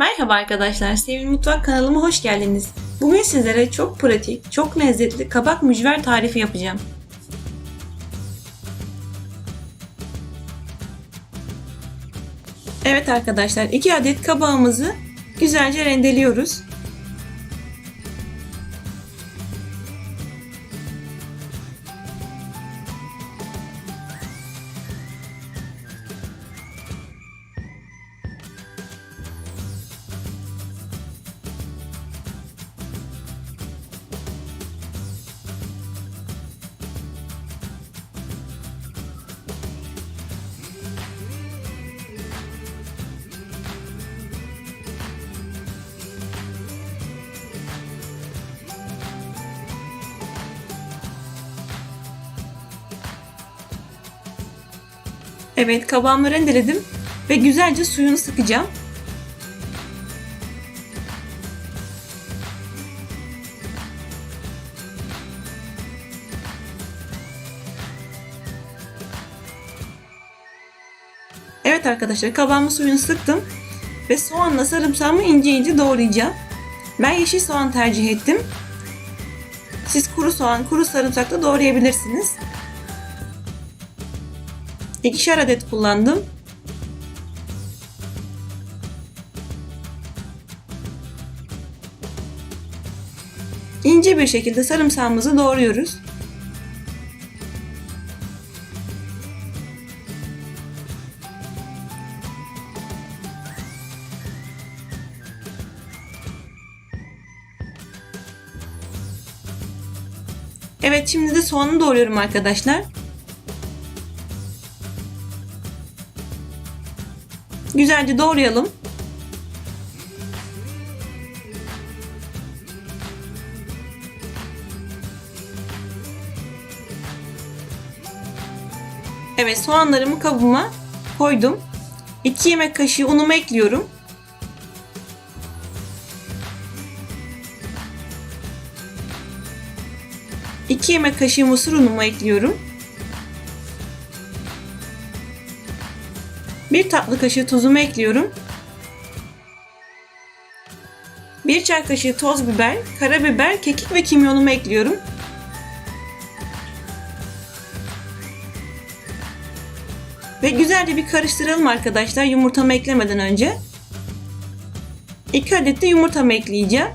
Merhaba arkadaşlar, Sevin Mutfak kanalıma hoş geldiniz. Bugün sizlere çok pratik, çok lezzetli kabak mücver tarifi yapacağım. Evet arkadaşlar, 2 adet kabağımızı güzelce rendeliyoruz. Evet, kabağımı rendeledim ve güzelce suyunu sıkacağım. Evet arkadaşlar kabağımın suyunu sıktım ve soğanla sarımsağımı ince ince doğrayacağım. Ben yeşil soğan tercih ettim. Siz kuru soğan, kuru sarımsak da doğrayabilirsiniz. İkişer adet kullandım. İnce bir şekilde sarımsağımızı doğruyoruz. Evet şimdi de soğanı doğruyorum arkadaşlar. Güzelce doğrayalım. Evet soğanlarımı kabıma koydum. 2 yemek kaşığı unumu ekliyorum. İki yemek kaşığı mısır unumu ekliyorum. 1 tatlı kaşığı tuzumu ekliyorum. 1 çay kaşığı toz biber, karabiber, kekik ve kimyonumu ekliyorum. Ve güzelce bir karıştıralım arkadaşlar yumurtamı eklemeden önce. 2 adet de yumurtamı ekleyeceğim.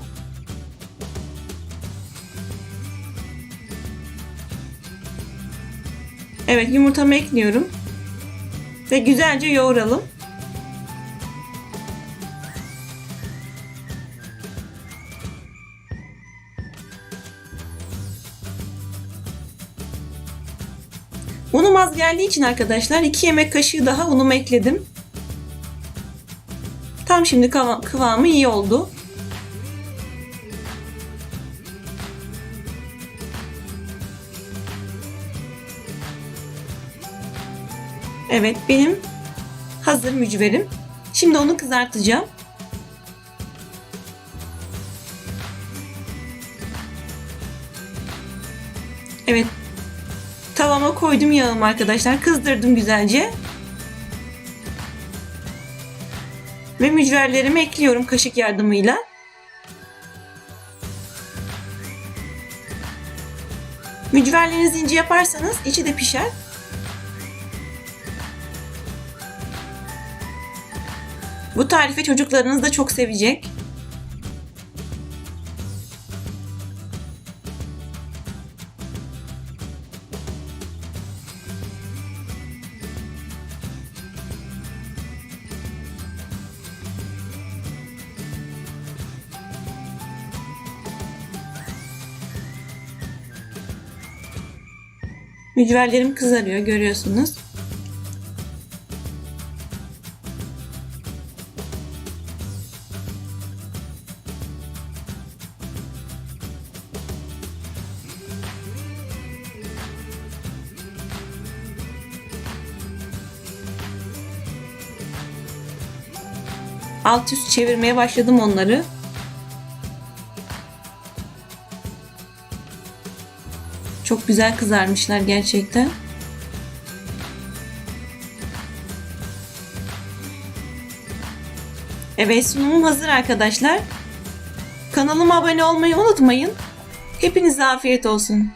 Evet yumurtamı ekliyorum ve güzelce yoğuralım. Unum az geldiği için arkadaşlar 2 yemek kaşığı daha unumu ekledim. Tam şimdi kıvamı iyi oldu. Evet benim hazır mücverim. Şimdi onu kızartacağım. Evet. Tavama koydum yağımı arkadaşlar. Kızdırdım güzelce. Ve mücverlerimi ekliyorum kaşık yardımıyla. Mücverlerinizi ince yaparsanız içi de pişer. Bu tarifi çocuklarınız da çok sevecek. Mücverlerim kızarıyor görüyorsunuz. Alt üst çevirmeye başladım onları. Çok güzel kızarmışlar gerçekten. Evet sunumum hazır arkadaşlar. Kanalıma abone olmayı unutmayın. Hepinize afiyet olsun.